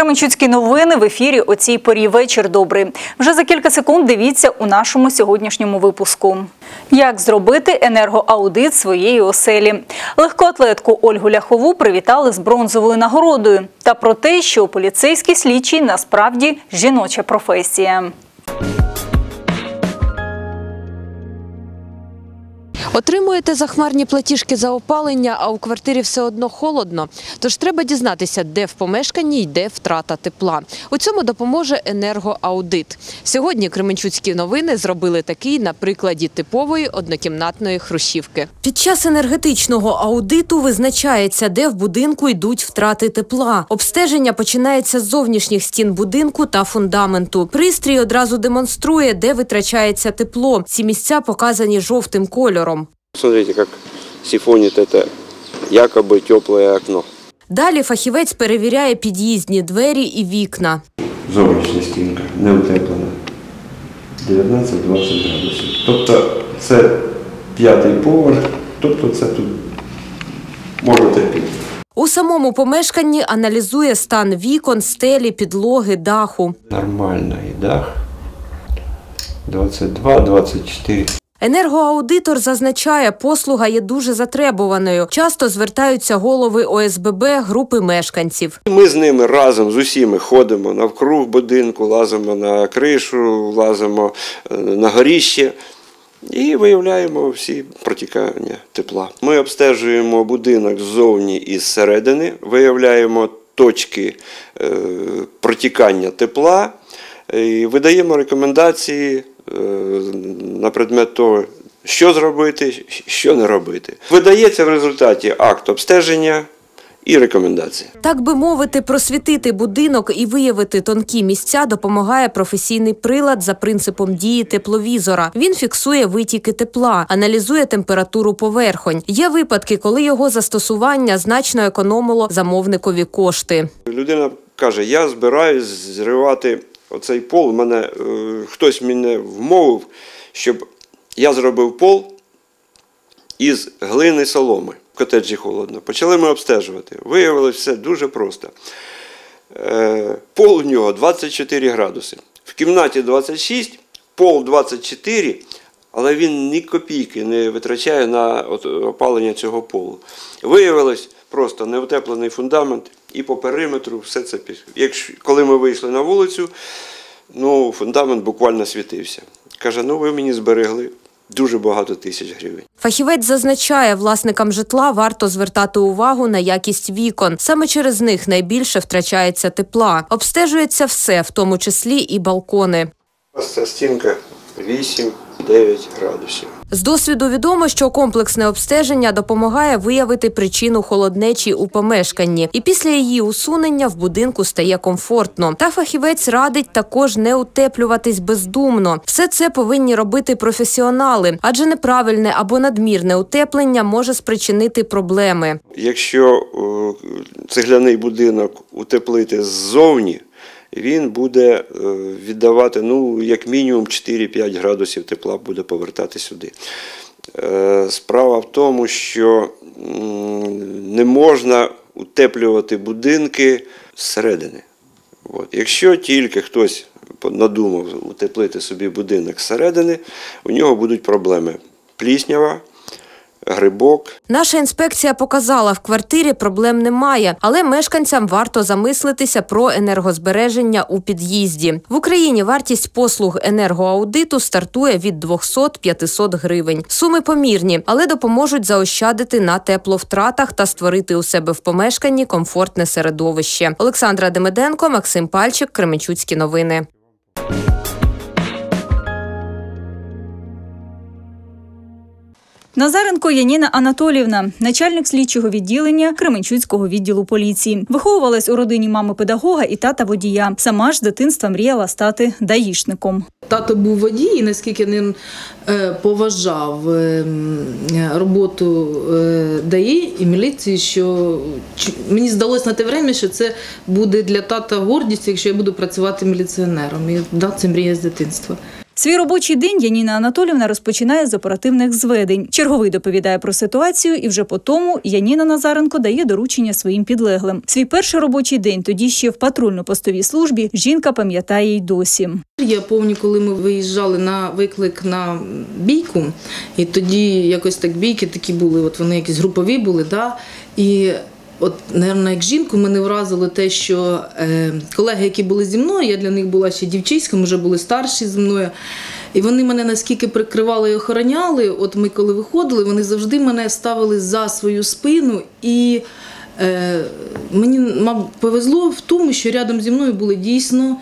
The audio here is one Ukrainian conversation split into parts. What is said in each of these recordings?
Кременчуцькі новини в ефірі о цій порі вечір добрий. Вже за кілька секунд дивіться у нашому сьогоднішньому випуску. Як зробити енергоаудит своєї оселі? Легкоатлетку Ольгу Ляхову привітали з бронзовою нагородою та про те, що поліцейський слідчий насправді жіноча професія. Отримуєте захмарні платіжки за опалення, а у квартирі все одно холодно. Тож треба дізнатися, де в помешканні йде втрата тепла. У цьому допоможе енергоаудит. Сьогодні Кременчуцькі новини зробили такий на прикладі типової однокімнатної хрущівки. Під час енергетичного аудиту визначається, де в будинку йдуть втрати тепла. Обстеження починається з зовнішніх стін будинку та фундаменту. Пристрій одразу демонструє, де витрачається тепло. Ці місця показані жовтим кольором. Смотрите, как сифонит это якобы теплое окно. Далі фахівець перевіряє під'їздні двері і вікна. Зовнішня стінка не утеплена. 19-20 градусів. Тобто це п'ятий поверх, тобто це тут можна терпіти. У самому помешканні аналізує стан вікон, стелі, підлоги, даху. Нормальний дах. 22-24. Енергоаудитор зазначає, послуга є дуже затребуваною. Часто звертаються голови ОСББ групи мешканців. Ми з ними разом з усіми ходимо навкруг будинку, лазимо на кришу, лазимо е, на горіще і виявляємо всі протікання тепла. Ми обстежуємо будинок ззовні і зсередини, виявляємо точки е, протікання тепла і видаємо рекомендації е, на предмет того, що зробити, що не робити. Видається в результаті акт обстеження і рекомендації. Так би мовити, просвітити будинок і виявити тонкі місця допомагає професійний прилад за принципом дії тепловізора. Він фіксує витіки тепла, аналізує температуру поверхонь. Є випадки, коли його застосування значно економило замовникові кошти. Людина каже: я збираюсь зривати оцей пол. Мене е, хтось мене вмовив, щоб я зробив пол із глини соломи. В котеджі холодно. Почали ми обстежувати. Виявилось все дуже просто. Е, пол у нього 24 градуси. В кімнаті 26, пол 24, але він ні копійки не витрачає на опалення цього полу. Виявилось просто неутеплений фундамент і по периметру все це пішло. Якщо коли ми вийшли на вулицю, ну фундамент буквально світився. Каже: ну ви мені зберегли дуже багато тисяч гривень. Фахівець зазначає, власникам житла варто звертати увагу на якість вікон. Саме через них найбільше втрачається тепла. Обстежується все, в тому числі і балкони. Ось ця стінка 8-9 градусів. З досвіду відомо, що комплексне обстеження допомагає виявити причину холоднечі у помешканні, і після її усунення в будинку стає комфортно. Та фахівець радить також не утеплюватись бездумно. Все це повинні робити професіонали, адже неправильне або надмірне утеплення може спричинити проблеми. Якщо цегляний будинок утеплити ззовні, він буде е, віддавати ну, як мінімум 4-5 градусів тепла буде повертати сюди. Е, Справа в тому, що не можна утеплювати будинки зсередини. От. Якщо тільки хтось надумав утеплити собі будинок зсередини, у нього будуть проблеми. Пліснява, грибок, Наша інспекція показала, в квартирі проблем немає, але мешканцям варто замислитися про енергозбереження у під'їзді. В Україні вартість послуг енергоаудиту стартує від 200-500 гривень. Суми помірні, але допоможуть заощадити на тепловтратах та створити у себе в помешканні комфортне середовище. Олександра Демиденко, Максим Пальчик, Кременчуцькі новини. Назаренко Яніна Анатолівна, начальник слідчого відділення Кременчуцького відділу поліції. Виховувалась у родині мами педагога і тата водія. Сама ж з дитинства мріяла стати даїшником. Тато був водій, і наскільки він е, поважав е, роботу е, ДАІ і міліції, що мені здалося на те время, що це буде для тата гордість, якщо я буду працювати міліціонером. І да, це мрія з дитинства. Свій робочий день Яніна Анатолівна розпочинає з оперативних зведень. Черговий доповідає про ситуацію, і вже по тому Яніна Назаренко дає доручення своїм підлеглим. Свій перший робочий день тоді ще в патрульно-постовій службі жінка пам'ятає й досі. Я пам'ятаю, коли ми виїжджали на виклик на бійку, і тоді якось так бійки такі були, от вони якісь групові були, да? і от, наверное, як жінку мене вразило те, що е, колеги, які були зі мною, я для них була ще дівчиськом, вже були старші зі мною. І вони мене наскільки прикривали і охороняли, от ми коли виходили, вони завжди мене ставили за свою спину і. Е, мені мабуть, повезло в тому, що рядом зі мною були дійсно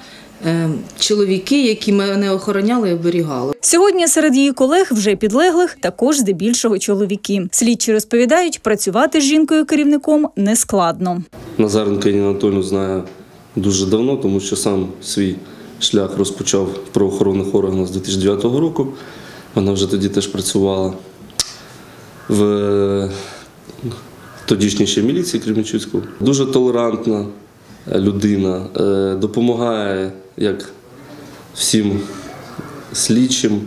чоловіки, які мене охороняли і оберігали. Сьогодні серед її колег вже підлеглих також здебільшого чоловіки. Слідчі розповідають, працювати з жінкою керівником нескладно. Назаренко Ніна Анатольовну знаю дуже давно, тому що сам свій шлях розпочав в правоохоронних органах з 2009 року. Вона вже тоді теж працювала в е, тодішній ще міліції Кременчуцького. Дуже толерантна е, людина, е, допомагає як всім слідчим,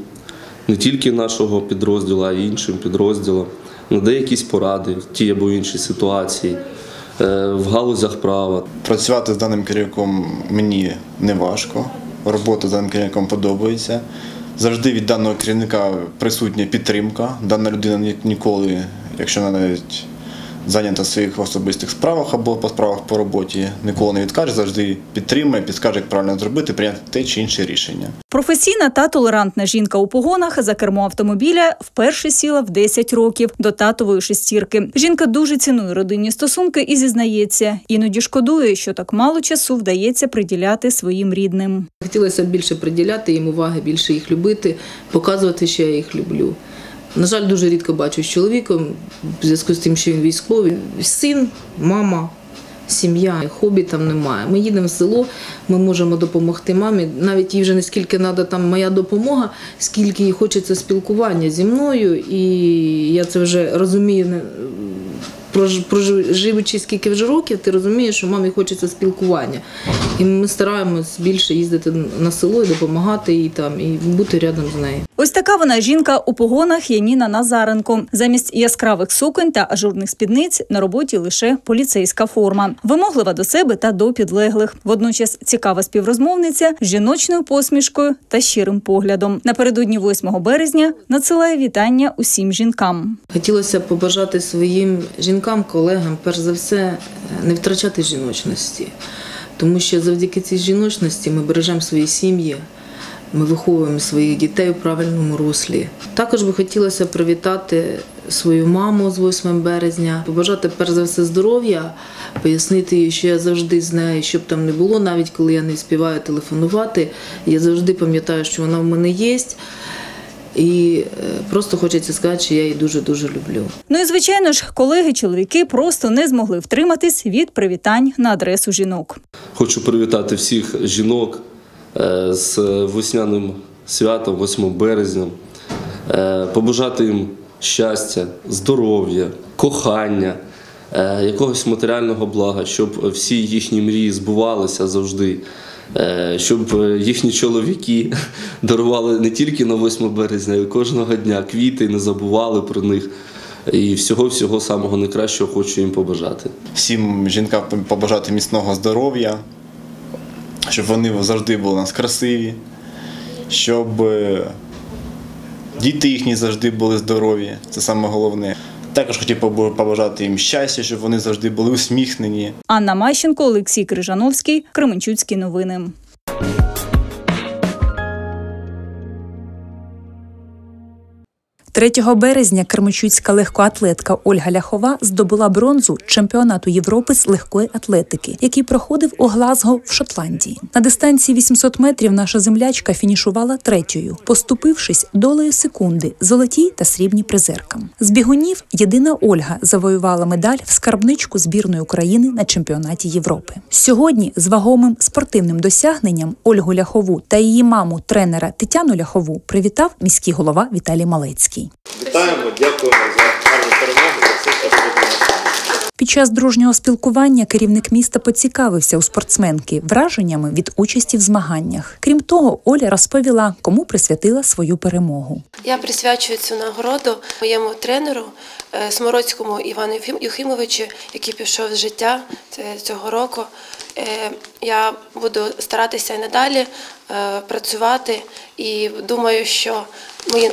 не тільки нашого підрозділу, а й іншим підрозділам. Надає якісь поради в тій або іншій ситуації, е, в галузях права. Працювати з даним керівником мені не важко. Робота з даним керівником подобається. Завжди від даного керівника присутня підтримка. Дана людина ніколи, якщо вона навіть зайнята в своїх особистих справах або по справах по роботі, ніколи не відкаже, завжди підтримує, підскаже, як правильно зробити, прийняти те чи інше рішення. Професійна та толерантна жінка у погонах за кермо автомобіля вперше сіла в 10 років до татової шестірки. Жінка дуже цінує родинні стосунки і зізнається, іноді шкодує, що так мало часу вдається приділяти своїм рідним. Хотілося б більше приділяти їм уваги, більше їх любити, показувати, що я їх люблю. На жаль, дуже рідко бачу з чоловіком, в зв'язку з тим, що він військовий. Син, мама, сім'я, хобі там немає. Ми їдемо в село, ми можемо допомогти мамі. Навіть їй вже не скільки треба там моя допомога, скільки їй хочеться спілкування зі мною. І я це вже розумію. Проживучи скільки вже років, ти розумієш, що мамі хочеться спілкування. І ми стараємось більше їздити на село і допомагати їй там, і бути рядом з нею. Ось така вона жінка у погонах Яніна Назаренко. Замість яскравих суконь та ажурних спідниць на роботі лише поліцейська форма, вимоглива до себе та до підлеглих. Водночас цікава співрозмовниця з жіночною посмішкою та щирим поглядом. Напередодні 8 березня надсилає вітання усім жінкам. Хотілося побажати своїм жінкам, колегам, перш за все, не втрачати жіночності. Тому що завдяки цій жіночності ми бережемо свої сім'ї, ми виховуємо своїх дітей у правильному руслі. Також би хотілося привітати свою маму з 8 березня, побажати перш за все здоров'я, пояснити їй, що я завжди з нею, щоб там не було, навіть коли я не співаю телефонувати. Я завжди пам'ятаю, що вона в мене є. І е, просто хочеться сказати, що я її дуже-дуже люблю. Ну і звичайно ж, колеги, чоловіки просто не змогли втриматись від привітань на адресу жінок. Хочу привітати всіх жінок е, з весняним святом, 8 березня, е, побажати їм щастя, здоров'я, кохання, якогось матеріального блага, щоб всі їхні мрії збувалися завжди. Е, Щоб е, їхні чоловіки дарували не тільки на 8 березня, а й кожного дня квіти, не забували про них. І всього-всього самого найкращого хочу їм побажати. Всім жінкам побажати міцного здоров'я, щоб вони завжди були у нас красиві, щоб е, діти їхні завжди були здорові, це саме головне. Також хотів побажати їм щастя, щоб вони завжди були усміхнені. Анна Мащенко, Олексій Крижановський, Кременчуцькі новини. 3 березня кермачуцька легкоатлетка Ольга Ляхова здобула бронзу чемпіонату Європи з легкої атлетики, який проходив у Глазго в Шотландії. На дистанції 800 метрів наша землячка фінішувала третьою, поступившись долею секунди золотій та срібній призеркам. З бігунів єдина Ольга завоювала медаль в скарбничку збірної України на чемпіонаті Європи. Сьогодні з вагомим спортивним досягненням Ольгу Ляхову та її маму тренера Тетяну Ляхову привітав міський голова Віталій Малецький. Вітаємо, дякуємо за гарну перемогу, за все, що. Під час дружнього спілкування керівник міста поцікавився у спортсменки враженнями від участі в змаганнях. Крім того, Оля розповіла, кому присвятила свою перемогу. Я присвячую цю нагороду моєму тренеру е, Смородському Івану Юхимовичу, який пішов з життя е, цього року. Е, Я буду старатися і надалі працювати і думаю, що мої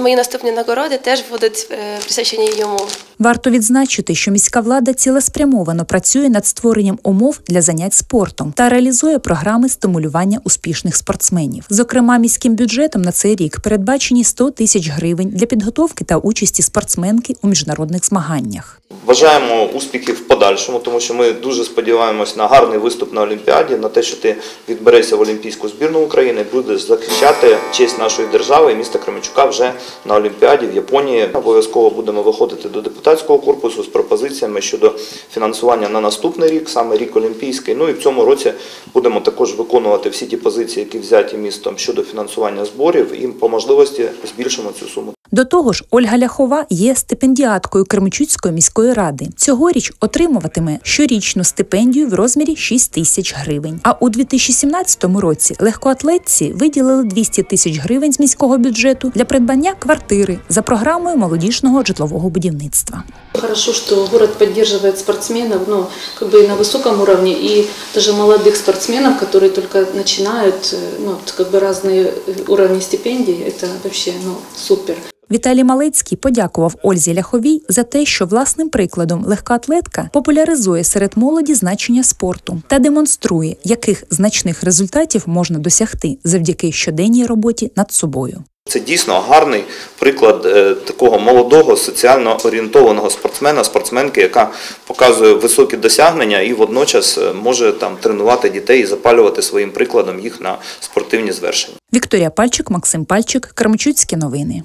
мої наступні нагороди теж будуть е, присвячені йому. Варто відзначити, що міська влада цілеспрямовано працює над створенням умов для занять спортом та реалізує програми стимулювання успішних спортсменів. Зокрема, міським бюджетом на цей рік передбачені 100 тисяч гривень для підготовки та участі спортсменки у міжнародних змаганнях. Бажаємо успіхів в подальшому, тому що ми дуже сподіваємось на гарний виступ на Олімпіаді, на те, що ти відберешся в Олімпійську збірну України, будеш захищати честь нашої держави і міста Кременчука вже на Олімпіаді в Японії. Обов'язково будемо виходити до депутатського корпусу з пропозиціями щодо фінансування на наступний рік, саме рік Олімпійський. Ну і в цьому році будемо також виконувати всі ті позиції, які взяті містом щодо фінансування зборів, і по можливості збільшимо цю суму. До того ж, Ольга Ляхова є стипендіаткою Кременчуцької міської ради. Цьогоріч отримуватиме щорічну стипендію в розмірі 6 тисяч гривень. А у 2017 році легкоатлетці виділили 200 тисяч гривень з міського бюджету для придбання квартири за програмою молодіжного житлового будівництва. Хорошо, что город поддерживает спортсменов, ну, как бы и на высоком уровне, и даже молодых спортсменов, которые только начинают, э, ну, вот как бы разные э, уровни стипендий, это вообще, ну, супер. Віталій Малецький подякував Ользі Ляховій за те, що власним прикладом легкоатлетка популяризує серед молоді значення спорту та демонструє, яких значних результатів можна досягти завдяки щоденній роботі над собою. Це дійсно гарний приклад е, такого молодого соціально орієнтованого спортсмена, спортсменки, яка показує високі досягнення і водночас е, може там тренувати дітей і запалювати своїм прикладом їх на спортивні звершення. Вікторія Пальчик, Максим Пальчик, Крамчуцькі новини.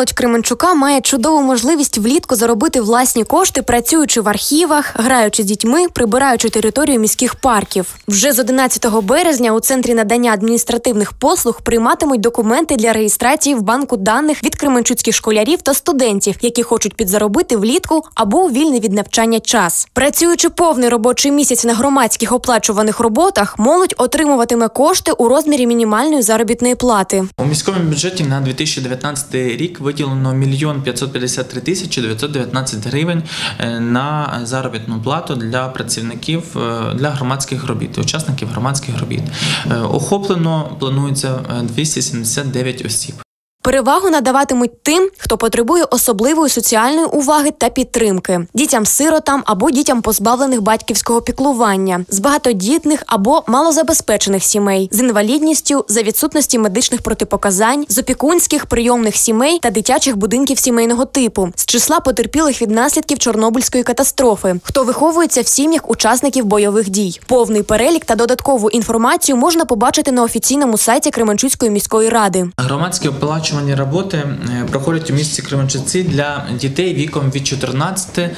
Молодь Кременчука має чудову можливість влітку заробити власні кошти, працюючи в архівах, граючи з дітьми, прибираючи територію міських парків. Вже з 11 березня у центрі надання адміністративних послуг прийматимуть документи для реєстрації в банку даних від кременчуцьких школярів та студентів, які хочуть підзаробити влітку або у вільний від навчання час. Працюючи повний робочий місяць на громадських оплачуваних роботах, молодь отримуватиме кошти у розмірі мінімальної заробітної плати. У міському бюджеті на 2019 рік виділено 1 553 тисячі 919 гривень е, на заробітну плату для працівників е, для громадських робіт, учасників громадських робіт. Е, Охоплено планується е, 279 осіб. Перевагу надаватимуть тим, хто потребує особливої соціальної уваги та підтримки дітям-сиротам або дітям позбавлених батьківського піклування, з багатодітних або малозабезпечених сімей, з інвалідністю за відсутності медичних протипоказань, з опікунських прийомних сімей та дитячих будинків сімейного типу, з числа потерпілих від наслідків Чорнобильської катастрофи, хто виховується в сім'ях учасників бойових дій. Повний перелік та додаткову інформацію можна побачити на офіційному сайті Кременчуцької міської ради. Громадські оплачувані роботи е, проходять у місті Кременчуці для дітей віком від 14 е,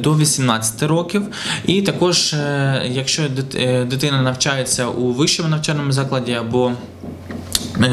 до 18 років. І також, е, якщо е, дитина навчається у вищому навчальному закладі або е,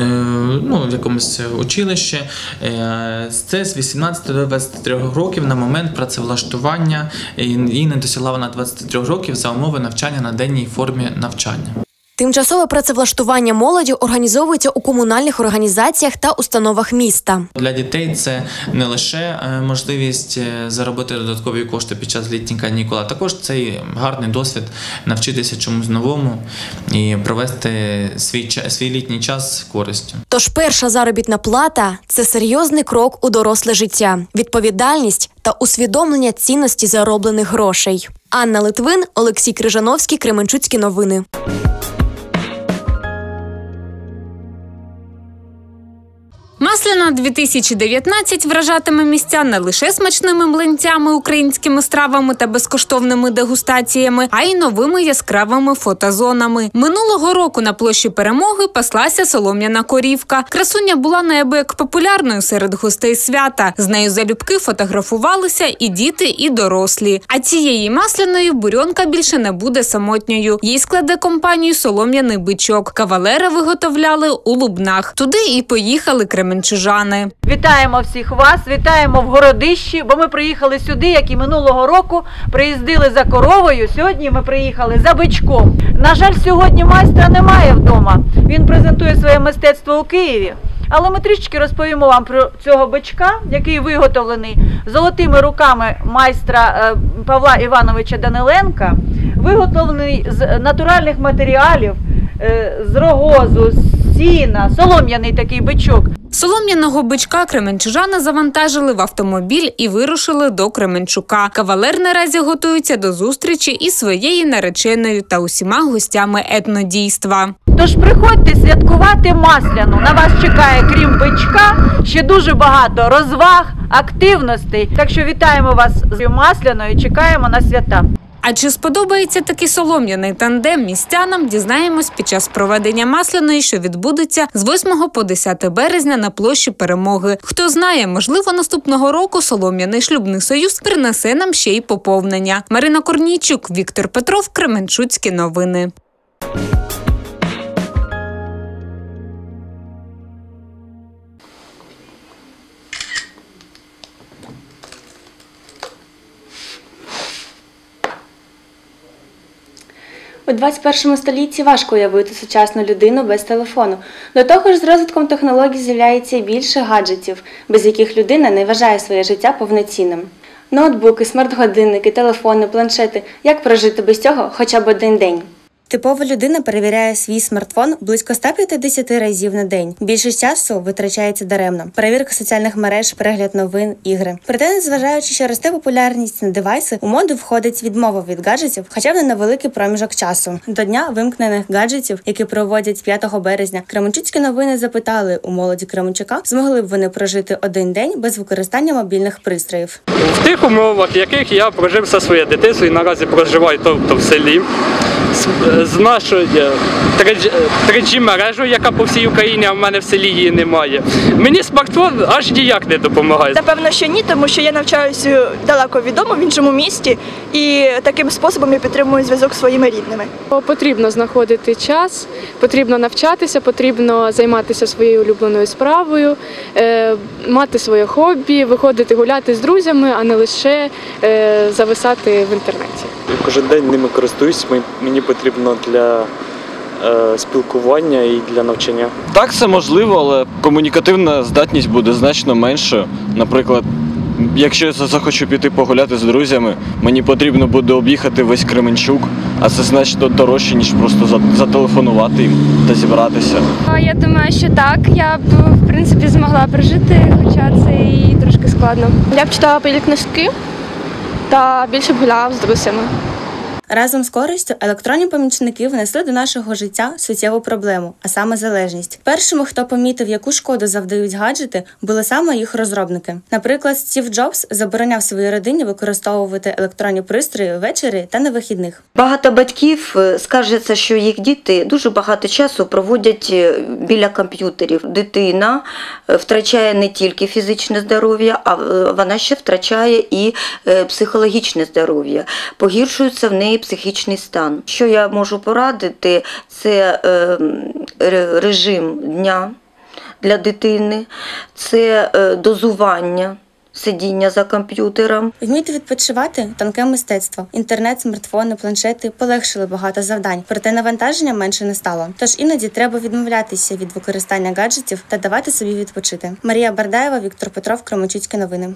ну, в якомусь училищі, е, це з 18 до 23 років на момент працевлаштування і не досягла вона 23 років за умови навчання на денній формі навчання. Тимчасове працевлаштування молоді організовується у комунальних організаціях та установах міста. Для дітей це не лише е, можливість е, заробити додаткові кошти під час літніх канікул, а також це гарний досвід навчитися чомусь новому і провести свій свій літній час з користю. Тож перша заробітна плата це серйозний крок у доросле життя, відповідальність та усвідомлення цінності зароблених грошей. Анна Литвин, Олексій Крижановський, Кременчуцькі новини. Масляна 2019 вражатиме містян не лише смачними млинцями, українськими стравами та безкоштовними дегустаціями, а й новими яскравими фотозонами. Минулого року на площі перемоги паслася солом'яна корівка. Красуня була неабияк популярною серед гостей свята. З нею залюбки фотографувалися і діти, і дорослі. А цієї масляної бурьонка більше не буде самотньою. Їй складе компанію солом'яний бичок. Кавалери виготовляли у Лубнах. Туди і поїхали кременчуки кременчужани. Вітаємо всіх вас, вітаємо в Городищі, бо ми приїхали сюди, як і минулого року. Приїздили за коровою. Сьогодні ми приїхали за бичком. На жаль, сьогодні майстра немає вдома. Він презентує своє мистецтво у Києві. Але ми трішки розповімо вам про цього бичка, який виготовлений золотими руками майстра е, Павла Івановича Даниленка, виготовлений з натуральних матеріалів, е, з рогозу, з сіна, солом'яний такий бичок. Солом'яного бичка кременчужани завантажили в автомобіль і вирушили до Кременчука. Кавалер наразі готується до зустрічі із своєю нареченою та усіма гостями етнодійства. Тож приходьте святкувати масляну. На вас чекає, крім бичка, ще дуже багато розваг, активностей. Так що вітаємо вас з масляною. Чекаємо на свята. А чи сподобається такий солом'яний тандем містянам? Дізнаємось під час проведення масляної, що відбудеться з 8 по 10 березня на площі перемоги. Хто знає, можливо, наступного року солом'яний шлюбний союз принесе нам ще й поповнення. Марина Корнійчук, Віктор Петров, Кременчуцькі новини. У 21 столітті важко уявити сучасну людину без телефону. До того ж, з розвитком технологій з'являється більше гаджетів, без яких людина не вважає своє життя повноцінним. Ноутбуки, смарт-годинники, телефони, планшети. Як прожити без цього хоча б один день? Типова людина перевіряє свій смартфон близько 150 разів на день. Більшість часу витрачається даремно. Перевірка соціальних мереж, перегляд новин, ігри. Проте, незважаючи, що росте популярність на девайси, у моду входить відмова від гаджетів, хоча б не на великий проміжок часу. До дня вимкнених гаджетів, які проводять 5 березня, Кременчуцькі новини запитали у молоді Кременчука, змогли б вони прожити один день без використання мобільних пристроїв. В тих умовах, в яких я прожив все своє дитинство і наразі проживаю тобто в селі, з, нашою 3G мережею, яка по всій Україні, а в мене в селі її немає. Мені смартфон аж ніяк не допомагає. Напевно, що ні, тому що я навчаюся далеко від дому, в іншому місті, і таким способом я підтримую зв'язок зі своїми рідними. Потрібно знаходити час, потрібно навчатися, потрібно займатися своєю улюбленою справою, е, мати своє хобі, виходити гуляти з друзями, а не лише е, зависати в інтернеті. Кожен день ними користуюсь, мені потрібно для е, спілкування і для навчання. Так, це можливо, але комунікативна здатність буде значно меншою. Наприклад, якщо я захочу піти погуляти з друзями, мені потрібно буде об'їхати весь Кременчук, а це значно дорожче, ніж просто зателефонувати їм та зібратися. Я думаю, що так. Я б в принципі змогла прожити, хоча це і трошки складно. Я б читала книжки та більше б гуляла з друзями. Разом з користю електронні помічники внесли до нашого життя суттєву проблему, а саме залежність. Першими, хто помітив, яку шкоду завдають гаджети, були саме їх розробники. Наприклад, Стів Джобс забороняв своїй родині використовувати електронні пристрої ввечері та на вихідних. Багато батьків е, скаржаться, що їх діти дуже багато часу проводять е, біля комп'ютерів. Дитина е, втрачає не тільки фізичне здоров'я, а вона ще втрачає і психологічне здоров'я. Погіршується в неї психічний стан. Що я можу порадити, це е, режим дня для дитини, це е, дозування. Сидіння за комп'ютером. Вміти відпочивати тонке мистецтво. Інтернет, смартфони, планшети полегшили багато завдань, проте навантаження менше не стало. Тож іноді треба відмовлятися від використання гаджетів та давати собі відпочити. Марія Бардаєва, Віктор Петров, Кременчуцькі новини.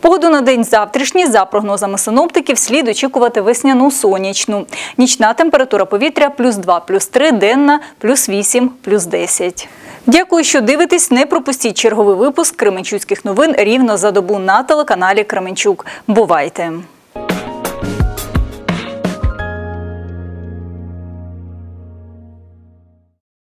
Погоду на день завтрашній, за прогнозами синоптиків, слід очікувати весняну сонячну. Нічна температура повітря плюс 2, плюс 3, денна плюс 8, плюс 10. Дякую, що дивитесь. Не пропустіть черговий випуск Кременчуцьких новин рівно за добу на телеканалі Кременчук. Бувайте!